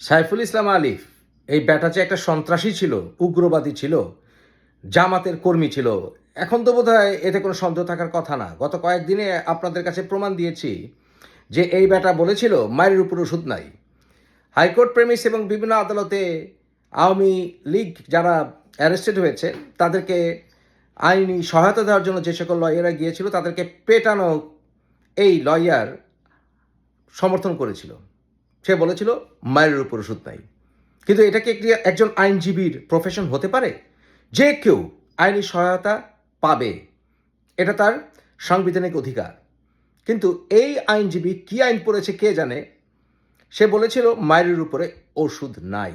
সাইফুল ইসলাম আলিফ, এই ব্যাটা যে একটা সন্ত্রাসী ছিল, উগ্রবাদী ছিল, জামাতের কর্মী ছিল, এখন তো বোধহয় এতে কোনো সন্দেহ থাকার কথা না। গত কয়েকদিনে আপনাদের কাছে প্রমাণ দিয়েছি যে এই ব্যাটা বলেছিল, মায়ের উপর ওষুধ নাই। হাইকোর্ট প্রেমিস এবং বিভিন্ন আদালতে আওয়ামী লীগ যারা অ্যারেস্টেড হয়েছে, তাদেরকে আইনি সহায়তা দেওয়ার জন্য যে সকল লয়াররা গিয়েছিল, তাদেরকে পেটানো এই লয়ার সমর্থন করেছিল। সে বলেছিল, মায়ের উপর ওষুধ নাই। কিন্তু এটাকে একটি, একজন আইনজীবীর প্রফেশন হতে পারে? যে কেউ আইনি সহায়তা পাবে, এটা তার সাংবিধানিক অধিকার। কিন্তু এই আইনজীবী কি আইন পড়েছে কে জানে? সে বলেছিল, মায়ের উপরে ওষুধ নাই।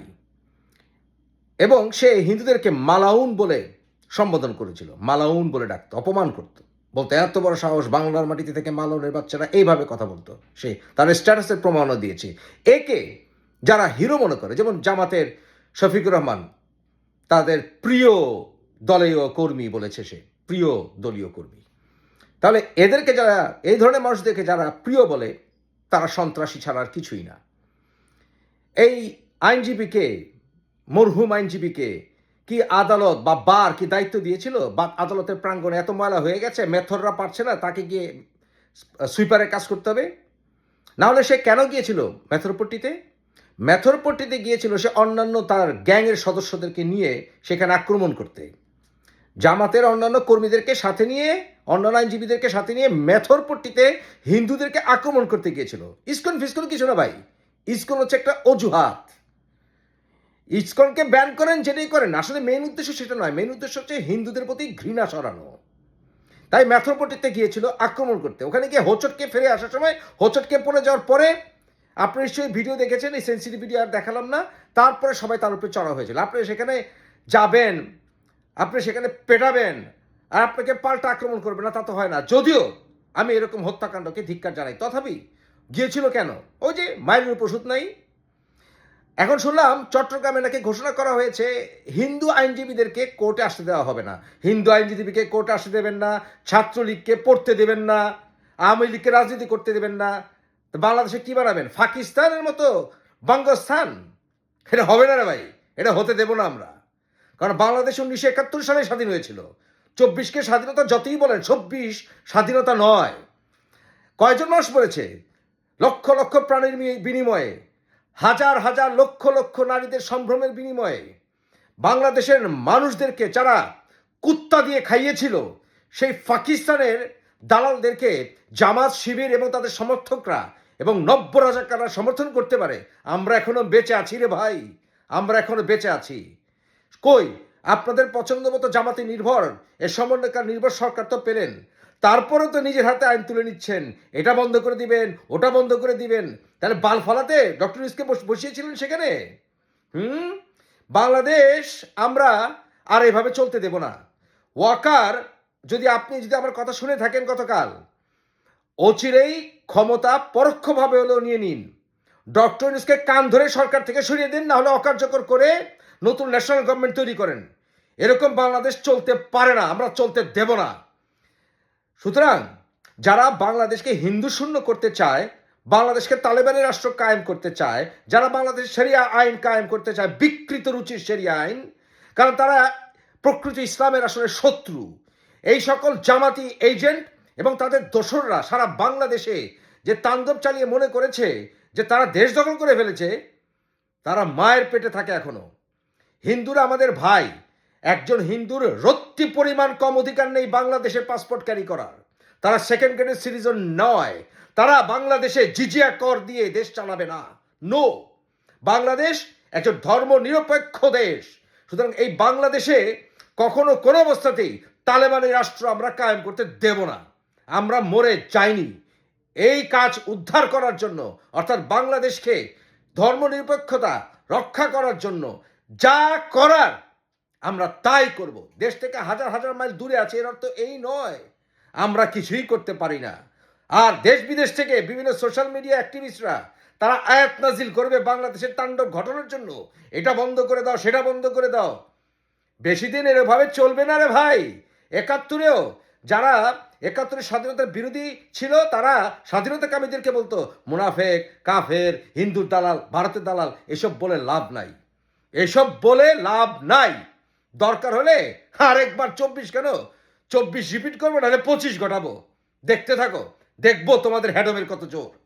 এবং সে হিন্দুদেরকে মালাউন বলে সম্বোধন করেছিল, মালাউন বলে ডাকতো, অপমান করতো। বলতো এত বড় সাহস বাংলার মাটিতে থেকে মালনের বাচ্চারা এইভাবে কথা বলতো। সে তার স্ট্যাটাসের প্রমাণও দিয়েছে। একে যারা হিরো মনে করে, যেমন জামাতের শফিকুর রহমান, তাদের প্রিয় দলীয় কর্মী বলেছে সে, প্রিয় দলীয় কর্মী। তাহলে এদেরকে যারা, এই ধরনের মানুষদেরকে যারা প্রিয় বলে, তারা সন্ত্রাসী ছাড়া আর কিছুই না। এই আইনজীবীকে, মরহুম আইনজীবীকে কি আদালত বা বার কি দায়িত্ব দিয়েছিল? বা আদালতের প্রাঙ্গণে এত ময়লা হয়ে গেছে, মেথররা পারছে না, তাকে গিয়ে সুইপারের কাজ করতে হবে? না হলে সে কেন গিয়েছিল মেথরপট্টিতে? মেথরপট্টিতে গিয়েছিল সে অন্যান্য তার গ্যাংয়ের সদস্যদেরকে নিয়ে সেখানে আক্রমণ করতে। জামাতের অন্যান্য কর্মীদেরকে সাথে নিয়ে, অন্যান্য আইনজীবীদেরকে সাথে নিয়ে মেথরপট্টিতে হিন্দুদেরকে আক্রমণ করতে গিয়েছিল। ইস্কন ফিসকন কিছু না ভাই। ইস্কন হচ্ছে একটা অজুহাত। ইসকনকে ব্যান করেন, যেটাই করেন, আসলে মেন উদ্দেশ্য সেটা নয়। মেন উদ্দেশ্য হচ্ছে হিন্দুদের প্রতি ঘৃণা সরানো তাই ম্যাথ্রোপটিতে গিয়েছিল আক্রমণ করতে। ওখানে গিয়ে হোচটকে ফিরে আসার সময় হোচটকে পড়ে যাওয়ার পরে আপনি নিশ্চয়ই ভিডিও দেখেছেন, এই সেন্সিটিভ ভিডিও আর দেখালাম না। তারপরে সবাই তার উপরে চড়া হয়েছিল। আপনি সেখানে যাবেন, আপনি সেখানে পেটাবেন, আর আপনাকে পাল্টা আক্রমণ করবে না, তা তো হয় না। যদিও আমি এরকম হত্যাকাণ্ডকে ধিক্কার জানাই, তথাপি গিয়েছিল কেন? ওই যে মায়ের উপর নাই এখন শুনলাম চট্টগ্রামে নাকি ঘোষণা করা হয়েছে হিন্দু আইনজীবীদেরকে কোর্টে আসতে দেওয়া হবে না। হিন্দু আইনজীবীকে কোর্টে আসতে দেবেন না, ছাত্রলীগকে পড়তে দেবেন না, আওয়ামী লীগকে রাজনীতি করতে দেবেন না। বাংলাদেশে কি বানাবেন? পাকিস্তানের মতো বঙ্গস্থান? এটা হবে না রে ভাই, এটা হতে দেব না আমরা। কারণ বাংলাদেশ উনিশশো একাত্তর সালে স্বাধীন হয়েছিল। চব্বিশকে স্বাধীনতা যতই বলেন, চব্বিশ স্বাধীনতা নয়। কয়জন মানুষ বলেছে লক্ষ লক্ষ প্রাণীর বিনিময়ে হাজার হাজার লক্ষ লক্ষ নারীদের সম্ভ্রমের বিনিময়ে বাংলাদেশের মানুষদেরকে যারা কুত্তা দিয়ে খাইয়েছিল, সেই পাকিস্তানের দালালদেরকে জামাত শিবির এবং তাদের সমর্থকরা এবং নব্য রাজাকাররা সমর্থন করতে পারে। আমরা এখনও বেঁচে আছি রে ভাই, আমরা এখনও বেঁচে আছি। কই, আপনাদের পছন্দ মতো জামাতে নির্ভর, এ সমন্বয়কার নির্ভর সরকার তো পেলেন। তারপরেও তো নিজের হাতে আইন তুলে নিচ্ছেন। এটা বন্ধ করে দিবেন, ওটা বন্ধ করে দিবেন। তাহলে বাল ফলাতে ডক্টর ইউসকে বসিয়েছিলেন সেখানে? হুম? বাংলাদেশ আমরা আর এভাবে চলতে দেব না। ওয়াকার, যদি আপনি যদি আমার কথা শুনে থাকেন গতকাল, অচিরেই ক্ষমতা পরোক্ষভাবে হলেও নিয়ে নিন। ডক্টর ইউনুসকে কান ধরে সরকার থেকে সরিয়ে দিন না হলে অকার্যকর করে নতুন ন্যাশনাল গভর্নমেন্ট তৈরি করেন। এরকম বাংলাদেশ চলতে পারে না, আমরা চলতে দেব না। সুতরাং যারা বাংলাদেশকে হিন্দু শূন্য করতে চায়, বাংলাদেশকে তালেবানের রাষ্ট্র কায়েম করতে চায়, যারা বাংলাদেশ সেরিয়া আইন কায়েম করতে চায়, বিকৃত রুচির সেরিয়া আইন, কারণ তারা প্রকৃতি ইসলামের আসলে শত্রু। এই সকল জামাতি এজেন্ট এবং তাদের দোসররা সারা বাংলাদেশে যে তাণ্ডব চালিয়ে মনে করেছে, যে তারা দেশ দখল করে ফেলেছে, তারা মায়ের পেটে থাকে এখনও। হিন্দুরা আমাদের ভাই একজন হিন্দুর রত্তি পরিমাণ কম অধিকার নেই বাংলাদেশে পাসপোর্ট ক্যারি করার। তারা সেকেন্ড গ্রেডের সিটিজেন নয়। তারা বাংলাদেশে জিজিয়া কর দিয়ে দেশ চালাবে না। নো বাংলাদেশ একজন ধর্ম নিরপেক্ষ দেশ। সুতরাং এই বাংলাদেশে কখনো কোনো অবস্থাতেই তালেবানি রাষ্ট্র আমরা কায়েম করতে দেব না। আমরা মরে যাইনি। এই কাজ উদ্ধার করার জন্য, অর্থাৎ বাংলাদেশকে ধর্মনিরপেক্ষতা রক্ষা করার জন্য যা করার আমরা তাই করব। দেশ থেকে হাজার হাজার মাইল দূরে আছে, এর অর্থ এই নয়। আমরা কিছুই করতে পারি না। আর দেশ বিদেশ থেকে বিভিন্ন সোশ্যাল মিডিয়া অ্যাক্টিভিস্টরা, তারা আয়াত নাজিল করবে বাংলাদেশের তাণ্ডব ঘটনার জন্য। এটা বন্ধ করে দাও, সেটা বন্ধ করে দাও। বেশি দিন এরভাবে চলবে না রে ভাই। একাত্তরেও যারা একাত্তরের স্বাধীনতার বিরোধী ছিল, তারা স্বাধীনতা কামীদেরকে বলতো, মুনাফেক, কাফের হিন্দুর দালাল, ভারতের দালাল, এসব বলে লাভ নাই। এসব বলে লাভ নাই। দরকার হলে আরেকবার চব্বিশ কেন? চব্বিশ রিপিট করব, নাহলে পঁচিশ ঘটাবো। দেখতে থাকো, দেখব তোমাদের হ্যাডমের কত জোর।